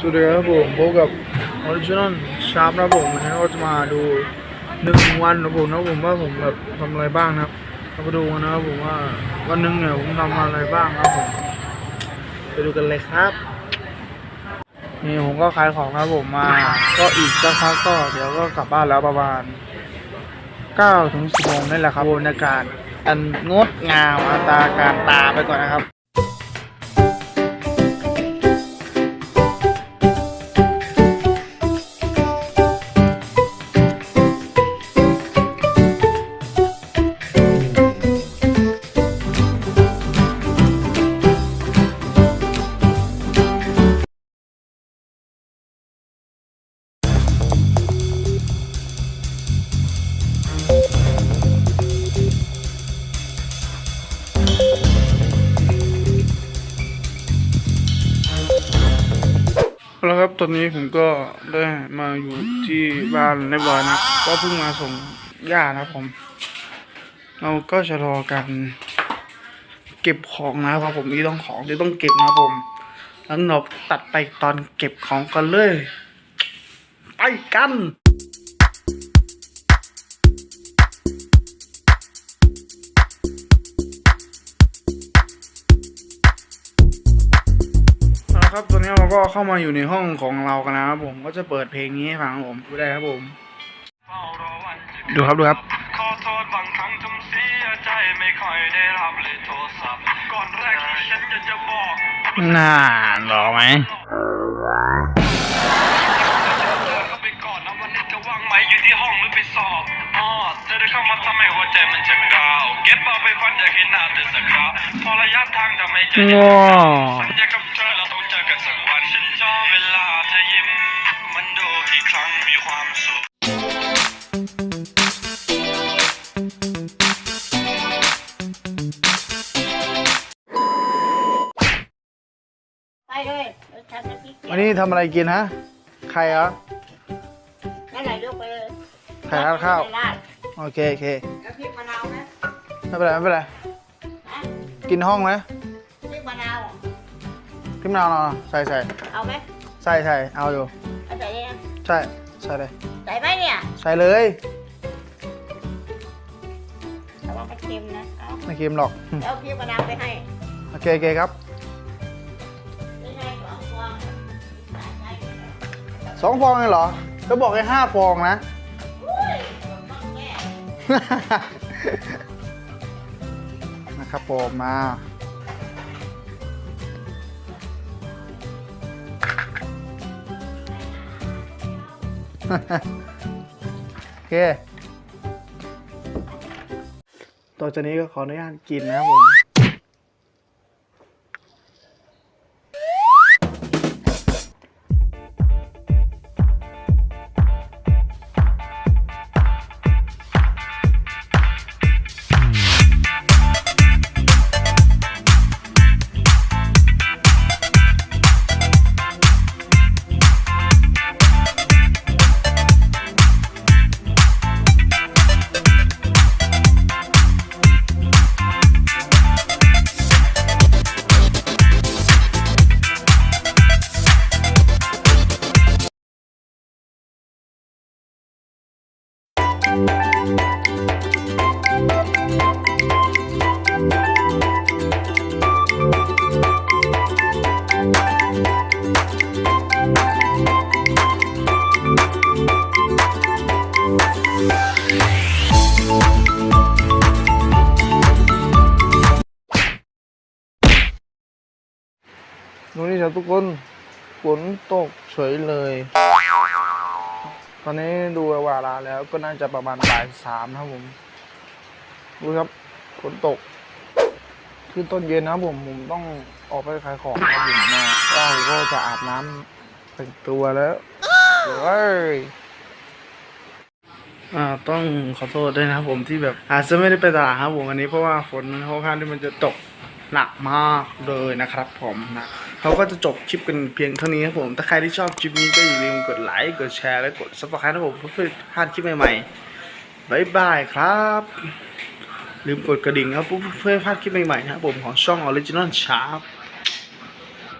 สวัสดีครับผมพบกับออริจินอลชาร์ปนะผมวันนี้เราจะมาดูหนึ่งวันนะผมนะผมว่าผมแบบทำอะไรบ้างนะครับเราดูกันนะครับผมว่าวันหนึ่งเนี่ยผมทำอะไรบ้างครับผมไปดูกันเลยครับนี่ผมก็ขายของครับผมมา ก็อีกสักพักก็เดี๋ยวก็กลับบ้านแล้วประมาณ9ถึง10โมงนี่แหละครับบรรยากาศอันงดงามอัตราการตาไปก่อนนะครับ ครับ ตอนนี้ผมก็ได้มาอยู่ที่บ้านในบ้านนะก็เพิ่งมาส่งย่านะครับผม เราก็จะรอกันเก็บของนะครับผมนี่ต้องของที่ต้องเก็บนะครับผม แล้วเราตัดไปตอนเก็บของกันเลย ไปกัน ครับตอนนี้เราก็เข้ามาอยู่ในห้องของเรากันนะครับผมก็จะเปิดเพลงนี้ให้ฟังครับผมดูได้ครับผม ดูครับดูครับขอโทษบางครั้งทำเสียใจไม่ค่อยได้รับเลยโทรศัพท์ก่อนแรกที่ฉันจะจะบอกน่าหรอไหมเดินเข้าไปก่อนนะวันนี้จะว่างไหมอยู่ที่ห้องหรือไปสอบอ๋อเธอได้เข้ามาทำให้หัวใจมันจะกาว เก็บเอาไปฝันอยากเห็นหน้าเธอสักคราวพอระยะทางทำให้ใจว้าสัญญากับเธอเรา ฉันจอเวลาเธอยิ้ม มันดูกี่ครั้งมีความสุข ไปเลยเดี๋ยวฉันจะพี่เกียวันนี้ทำอะไรกินฮะ ไข่เหรอ นั่นไหนลูกไปเลยไข่ราดข้าวไข่ราดโอเคโอเค แล้วพริกมะนาวไหมไม่เป็นไรไม่เป็นไรฮะกินห้องไหม มะนาวเอาใส่ใส่เอาไหมใส่ใส่เอาอยู่ เอาใส่เลยนะใช่ใส่เลยใส่ไหมเนี่ยใส่เลยแต่ว่ามันเค็มนะ เอาไม่เค็มหรอกอืมแล้วเอาพริกมะนาวไปให้ โอเคโอเคครับไม่ให้สองฟองใส่ไปสองฟองเลยเหรอก็บอกให้ห้าฟองนะ อุ้ยต้องแก้ นะครับผมมา โอเค ต่อจากนี้ก็ขออนุญาตกินนะครับผม ดูนี่ครับทุกคนฝนตกเฉยเลย ตอนนี้ดูเวลาแล้วก็น่าจะประมาณบ่ายสามนะครับผมดูครับฝนตกคือต้นเย็นนะผมผมต้องออกไปขายของครับผมมาก็ก็จะอาบน้ำแต่งตัวแล้วเฮ้ยอ่าต้องขอโทษด้วยนะครับผมที่แบบอาจจะไม่ได้ไปตลาดครับผมวันนี้เพราะว่าฝนมันค่อนข้างที่มันจะตกหนักมากเลยนะครับผมนะ เขาก็จะจบคลิปกันเพียงเท่านี้ครับผม ถ้าใครที่ชอบคลิปนี้ก็อย่าลืมกดไลค์ กดแชร์ และกดซับสไครต์นะครับผมเพื่อพลาดคลิปใหม่ๆบายบายครับ ลืมกดกระดิ่งครับเพื่อพลาดคลิปใหม่ๆนะครับผมของช่อง Original Sharp